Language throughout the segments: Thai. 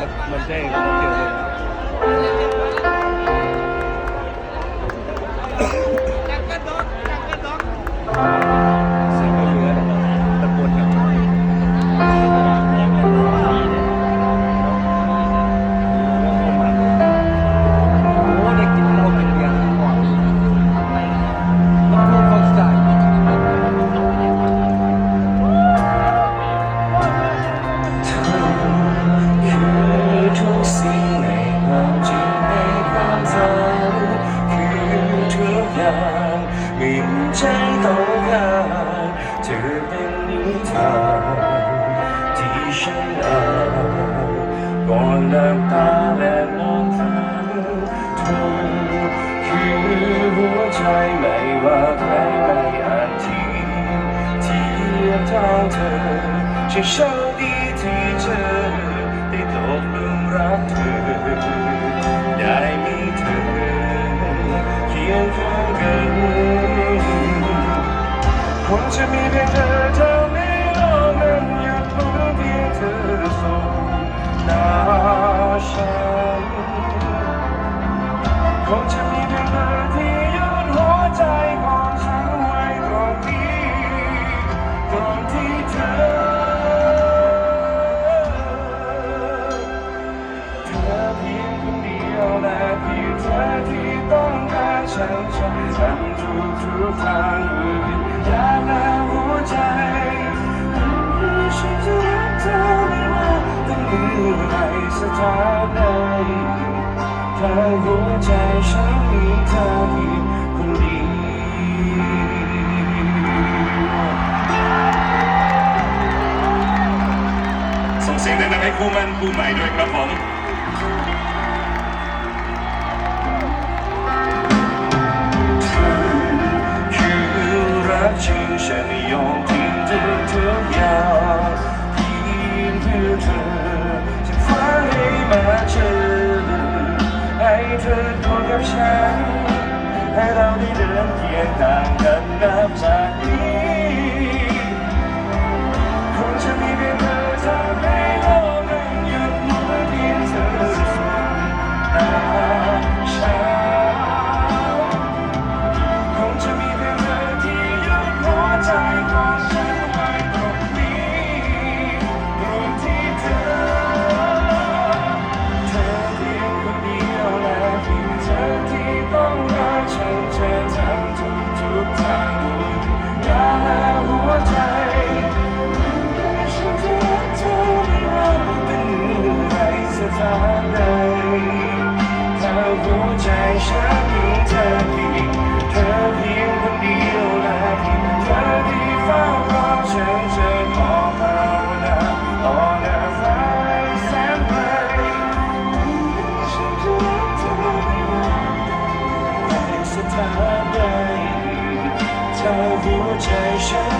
മനസ്സിലായി okay okay あ ทางที่ฉันอ่านก่อนน้ำตาและน้ำตาทุกคือหัวใจไม่ว่าใครไม่อาจทีที่เท่าเธอฉันโดีที่เจอได้ตกหลุมรักเธอ ได้มีเธอเคียงข้ากันคงจะมีเพี ทุกทางวิญญาณและหัวใจฉันจะรักเธอไม่ว่าต้องมีอะไรสักเท่าไหนธอหัวใจฉันมีเธอเพียงคนเดียวส่งเสียงดังๆให้คู่มันคู่ใหม่ด้วยครับผม 琴弦นไม่ยอมทิ้งเธอเที่ยวทิ้งเธอเเธอหัวใจฉัน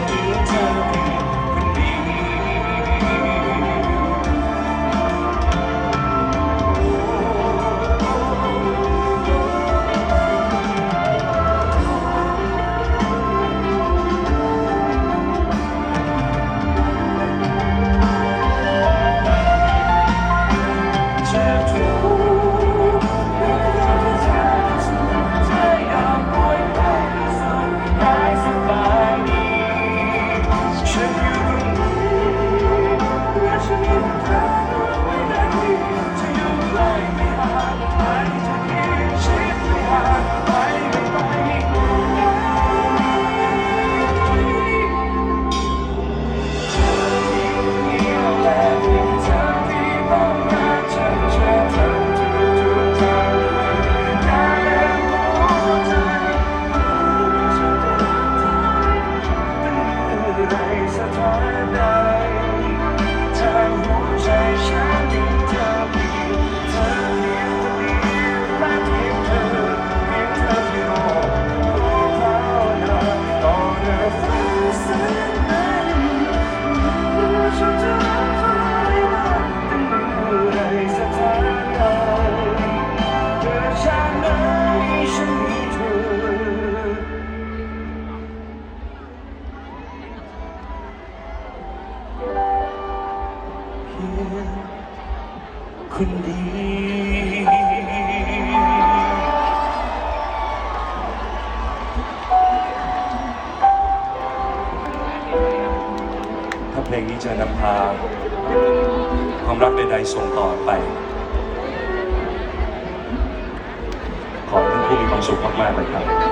คนดี ถ้าเพลงนี้จะนำพา ความรักใดๆส่งต่อไป ขอให้ทุกผู้มีความสุขมากๆเลยครับ